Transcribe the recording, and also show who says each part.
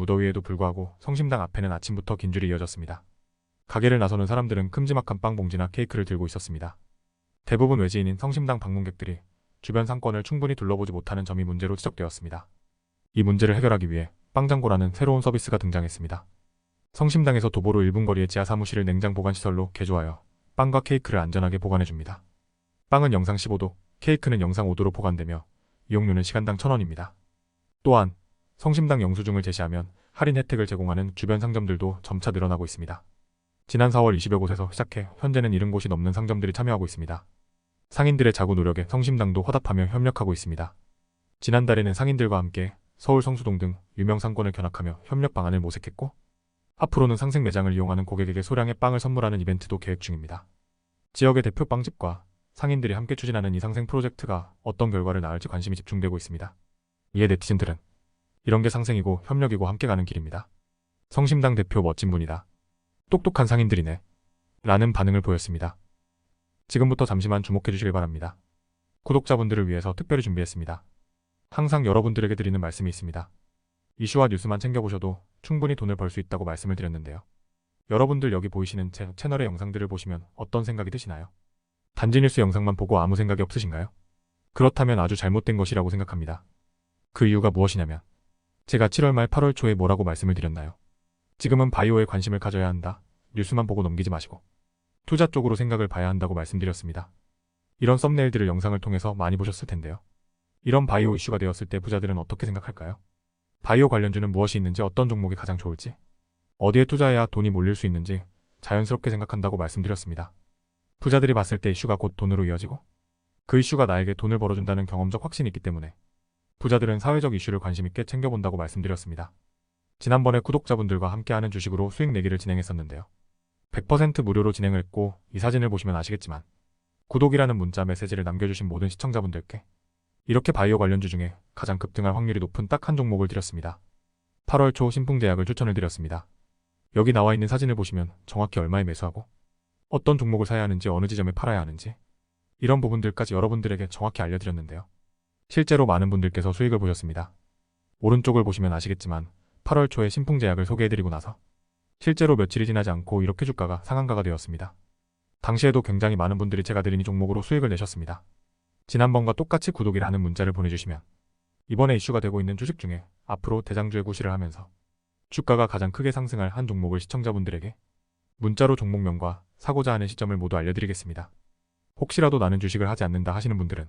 Speaker 1: 무더위에도 불구하고 성심당 앞에는 아침부터 긴 줄이 이어졌습니다. 가게를 나서는 사람들은 큼지막한 빵 봉지나 케이크를 들고 있었습니다. 대부분 외지인인 성심당 방문객들이 주변 상권을 충분히 둘러보지 못하는 점이 문제로 지적되었습니다. 이 문제를 해결하기 위해 빵장고라는 새로운 서비스가 등장했습니다. 성심당에서 도보로 1분 거리의 지하 사무실을 냉장 보관 시설로 개조하여 빵과 케이크를 안전하게 보관해줍니다. 빵은 영상 15도, 케이크는 영상 5도로 보관되며 이용료는 시간당 1,000원입니다. 또한 성심당 영수증을 제시하면 할인 혜택을 제공하는 주변 상점들도 점차 늘어나고 있습니다. 지난 4월 20여 곳에서 시작해 현재는 70곳이 넘는 상점들이 참여하고 있습니다. 상인들의 자구 노력에 성심당도 화답하며 협력하고 있습니다. 지난달에는 상인들과 함께 서울 성수동 등 유명 상권을 견학하며 협력 방안을 모색했고 앞으로는 상생 매장을 이용하는 고객에게 소량의 빵을 선물하는 이벤트도 계획 중입니다. 지역의 대표 빵집과 상인들이 함께 추진하는 이 상생 프로젝트가 어떤 결과를 낳을지 관심이 집중되고 있습니다. 이에 네티즌들은 이런 게 상생이고 협력이고 함께 가는 길입니다. 성심당 대표 멋진 분이다. 똑똑한 상인들이네. 라는 반응을 보였습니다. 지금부터 잠시만 주목해 주시길 바랍니다. 구독자분들을 위해서 특별히 준비했습니다. 항상 여러분들에게 드리는 말씀이 있습니다. 이슈와 뉴스만 챙겨보셔도 충분히 돈을 벌 수 있다고 말씀을 드렸는데요. 여러분들 여기 보이시는 제 채널의 영상들을 보시면 어떤 생각이 드시나요? 단지 뉴스 영상만 보고 아무 생각이 없으신가요? 그렇다면 아주 잘못된 것이라고 생각합니다. 그 이유가 무엇이냐면 제가 7월 말 8월 초에 뭐라고 말씀을 드렸나요? 지금은 바이오에 관심을 가져야 한다. 뉴스만 보고 넘기지 마시고 투자 쪽으로 생각을 봐야 한다고 말씀드렸습니다. 이런 썸네일들을 영상을 통해서 많이 보셨을 텐데요. 이런 바이오 이슈가 되었을 때 부자들은 어떻게 생각할까요? 바이오 관련주는 무엇이 있는지 어떤 종목이 가장 좋을지 어디에 투자해야 돈이 몰릴 수 있는지 자연스럽게 생각한다고 말씀드렸습니다. 부자들이 봤을 때 이슈가 곧 돈으로 이어지고 그 이슈가 나에게 돈을 벌어준다는 경험적 확신이 있기 때문에 부자들은 사회적 이슈를 관심 있게 챙겨본다고 말씀드렸습니다. 지난번에 구독자분들과 함께하는 주식으로 수익 내기를 진행했었는데요. 100% 무료로 진행을 했고 이 사진을 보시면 아시겠지만 구독이라는 문자 메시지를 남겨주신 모든 시청자분들께 이렇게 바이오 관련주 중에 가장 급등할 확률이 높은 딱 한 종목을 드렸습니다. 8월 초 신풍제약을 추천을 드렸습니다. 여기 나와 있는 사진을 보시면 정확히 얼마에 매수하고 어떤 종목을 사야 하는지 어느 지점에 팔아야 하는지 이런 부분들까지 여러분들에게 정확히 알려드렸는데요. 실제로 많은 분들께서 수익을 보셨습니다. 오른쪽을 보시면 아시겠지만 8월 초에 신풍제약을 소개해드리고 나서 실제로 며칠이 지나지 않고 이렇게 주가가 상한가가 되었습니다. 당시에도 굉장히 많은 분들이 제가 드린 이 종목으로 수익을 내셨습니다. 지난번과 똑같이 구독이라는 문자를 보내주시면 이번에 이슈가 되고 있는 주식 중에 앞으로 대장주의 구실을 하면서 주가가 가장 크게 상승할 한 종목을 시청자분들에게 문자로 종목명과 사고자 하는 시점을 모두 알려드리겠습니다. 혹시라도 나는 주식을 하지 않는다 하시는 분들은